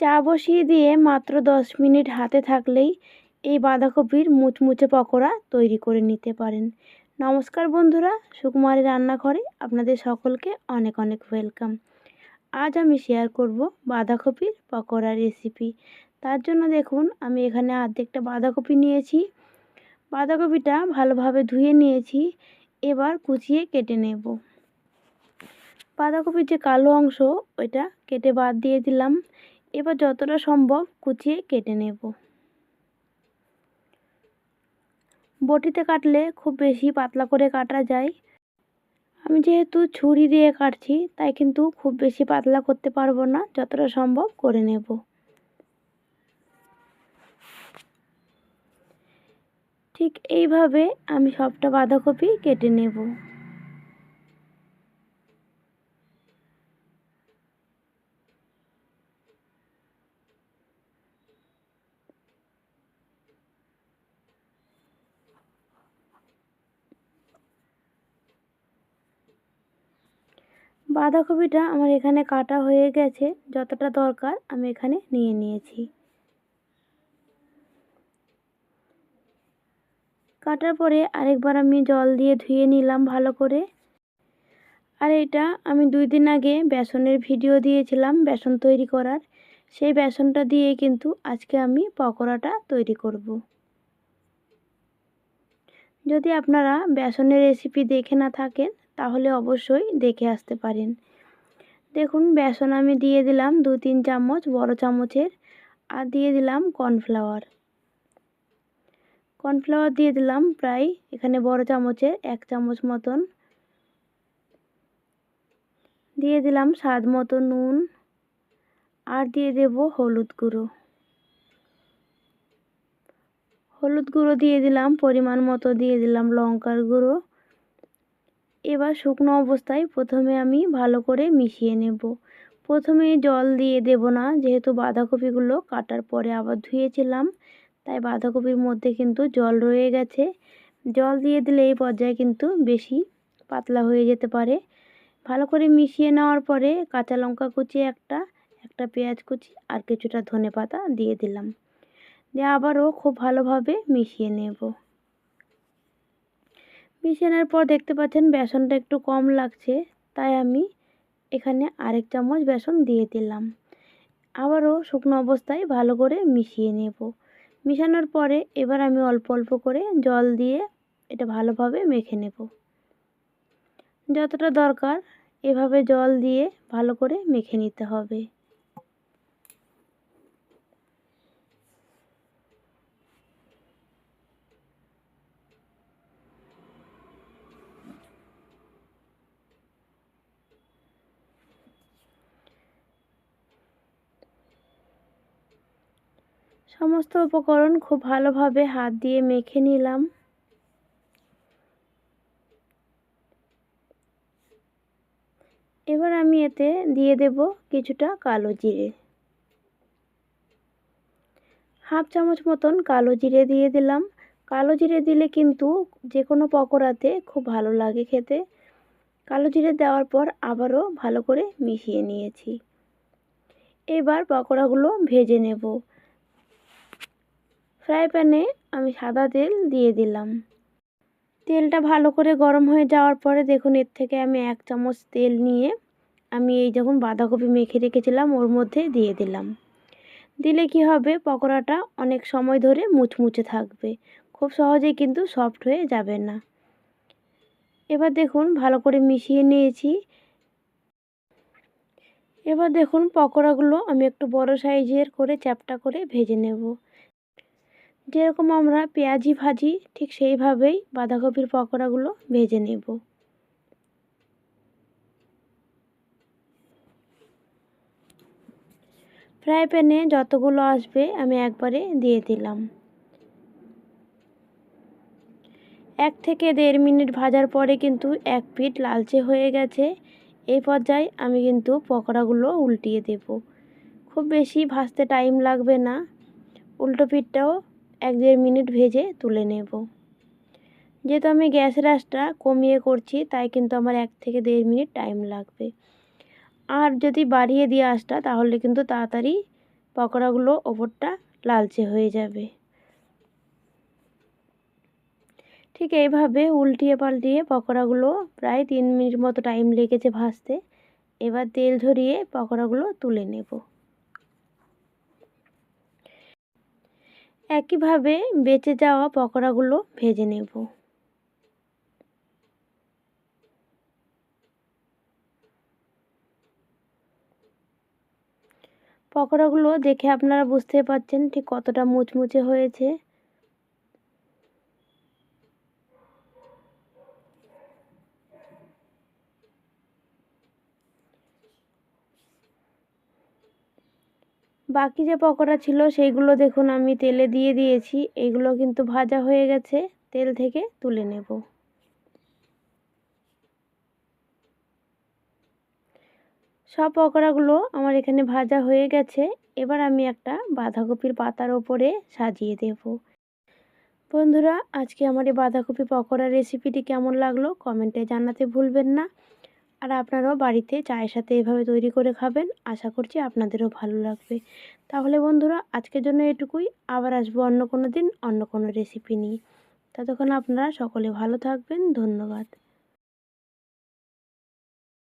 চা বসিয়ে দিয়ে মাত্র দশ মিনিট হাতে থাকলেই এই বাঁধাকপির মুচমুচে পকোড়া তৈরি করে নিতে পারেন। নমস্কার বন্ধুরা, সুকুমারী রান্নাঘরে আপনাদের সকলকে অনেক অনেক ওয়েলকাম। আজ আমি শেয়ার করব বাঁধাকপির পকোড়া রেসিপি। তার জন্য দেখুন, আমি এখানে অর্ধেকটা বাঁধাকপি নিয়েছি। বাঁধাকপিটা ভালোভাবে ধুয়ে নিয়েছি, এবার কুচিয়ে কেটে নেব। বাঁধাকপির যে কালো অংশ, ওইটা কেটে বাদ দিয়ে দিলাম। এবার যতটা সম্ভব কুচিয়ে কেটে নেব। বটিতে কাটলে খুব বেশি পাতলা করে কাটা যায়। আমি যেহেতু ছুরি দিয়ে কাটছি, তাই কিন্তু খুব বেশি পাতলা করতে পারব না, যতটা সম্ভব করে নেব। ঠিক এইভাবে আমি সবটা বাঁধাকপি কেটে নেব। বাঁধাকপিটা আমার এখানে কাটা হয়ে গেছে, যতটা দরকার আমি এখানে নিয়ে নিয়েছি। কাটার পরে আরেকবার আমি জল দিয়ে ধুয়ে নিলাম ভালো করে। আর এটা আমি দুই দিন আগে বেসনের ভিডিও দিয়েছিলাম, বেসন তৈরি করার। সেই বেসনটা দিয়ে কিন্তু আজকে আমি পকোড়াটা তৈরি করব। যদি আপনারা বেসনের রেসিপি দেখে না থাকেন তাহলে অবশ্যই দেখে আসতে পারেন। দেখুন, বেসন আমি দিয়ে দিলাম দু তিন চামচ বড় চামচের আর দিয়ে দিলাম কর্নফ্লাওয়ার। কর্নফ্লাওয়ার দিয়ে দিলাম প্রায় এখানে বড় চামচের এক চামচ মতন। দিয়ে দিলাম স্বাদ মতো নুন আর দিয়ে দেব হলুদ গুঁড়ো। হলুদ গুঁড়ো দিয়ে দিলাম, পরিমাণ মতো দিয়ে দিলাম লঙ্কার গুঁড়ো। এবার শুকনো অবস্থায় প্রথমে আমি ভালো করে মিশিয়ে নেব। প্রথমে জল দিয়ে দেব না, যেহেতু বাঁধাকপিগুলো কাটার পরে আবার ধুয়েছিলাম, তাই বাঁধাকপির মধ্যে কিন্তু জল রয়ে গেছে। জল দিয়ে দিলে এই পর্যায়ে কিন্তু বেশি পাতলা হয়ে যেতে পারে। ভালো করে মিশিয়ে নেওয়ার পরে কাঁচা লঙ্কা কুচি একটা একটা পেঁয়াজ কুচি আর কিছুটা ধনে পাতা দিয়ে দিলাম। দিয়ে আবারও খুব ভালোভাবে মিশিয়ে নেব। মিশানোর পর দেখতে পাচ্ছেন বেসনটা একটু কম লাগছে, তাই আমি এখানে আরেক চামচ বেসন দিয়ে দিলাম। আবারও শুকনো অবস্থায় ভালো করে মিশিয়ে নেব। মিশানোর পরে এবার আমি অল্প অল্প করে জল দিয়ে এটা ভালোভাবে মেখে নেব। যতটা দরকার এভাবে জল দিয়ে ভালো করে মেখে নিতে হবে। সমস্ত উপকরণ খুব ভালোভাবে হাত দিয়ে মেখে নিলাম। এবার আমি এতে দিয়ে দেব কিছুটা কালো জিরে। হাফ চামচ মতন কালো জিরে দিয়ে দিলাম। কালো জিরে দিলে কিন্তু যে কোনো পকোড়াতে খুব ভালো লাগে খেতে। কালো জিরে দেওয়ার পর আবারও ভালো করে মিশিয়ে নিয়েছি। এবার পকোড়াগুলো ভেজে নেব। ফ্রাই প্যানে আমি সাদা তেল দিয়ে দিলাম। তেলটা ভালো করে গরম হয়ে যাওয়ার পরে দেখুন, এর থেকে আমি এক চামচ তেল নিয়ে আমি এই যখন বাঁধাকপি মেখে রেখেছিলাম, ওর মধ্যে দিয়ে দিলাম। দিলে কি হবে, পকোড়াটা অনেক সময় ধরে মুচমুচে থাকবে। খুব সহজেই কিন্তু সফট হয়ে যাবে না। এবার দেখুন, ভালো করে মিশিয়ে নিয়েছি। এবার দেখুন, পকোড়াগুলো আমি একটু বড় সাইজের করে চ্যাপটা করে ভেজে নেব। যেরকম আমরা পেঁয়াজি ভাজি, ঠিক সেইভাবেই বাঁধাকপির পকোড়াগুলো ভেজে নেব। ফ্রাই প্যানে যতগুলো আসবে আমি একবারে দিয়ে দিলাম। এক থেকে দেড় মিনিট ভাজার পরে কিন্তু এক পিঠ লালচে হয়ে গেছে। এই পর্যায়ে আমি কিন্তু পকোড়াগুলো উল্টিয়ে দেব। খুব বেশি ভাজতে টাইম লাগবে না। উল্টো পিঠটাও এক দেড় মিনিট ভেজে তুলে নেব। যেহেতু আমি গ্যাসের আঁচটা কমিয়ে করছি, তাই কিন্তু আমার এক থেকে দেড় মিনিট টাইম লাগবে। আর যদি বাড়িয়ে দিয়ে আঁচটা, তাহলে কিন্তু তাড়াতাড়ি পকোড়াগুলো ওপরটা লালচে হয়ে যাবে। ঠিক এইভাবে উল্টিয়ে পাল্টিয়ে পকোড়াগুলো প্রায় তিন মিনিট মতো টাইম লেগেছে ভাজতে। এবার তেল ঝরিয়ে পকোড়াগুলো তুলে নেব। একইভাবে বেঁচে যাওয়া পকোড়াগুলো ভেজে নেব। পকোড়াগুলো দেখে আপনারা বুঝতে পারছেন ঠিক কতটা মুচমুচে হয়েছে। বাকি যে পকোড়া ছিল সেইগুলো দেখুন আমি তেলে দিয়ে দিয়েছি। এগুলো কিন্তু ভাজা হয়ে গেছে। তেল থেকে তুলে নেব। সব পকোড়াগুলো আমার এখানে ভাজা হয়ে গেছে। এবার আমি একটা বাঁধাকপির পাতার ওপরে সাজিয়ে দেব। বন্ধুরা, আজকে আমার এই বাঁধাকপি পকোড়া রেসিপিটি কেমন লাগল কমেন্টে জানাতে ভুলবেন না। আর আপনারাও বাড়িতে চায়ের সাথে এভাবে তৈরি করে খাবেন। আশা করছি আপনাদেরও ভালো লাগবে। তাহলে বন্ধুরা, আজকের জন্য এটুকুই। আবার আসব অন্য কোনো দিন, অন্য কোনো রেসিপি নিয়ে। ততক্ষণ আপনারা সকলে ভালো থাকবেন। ধন্যবাদ।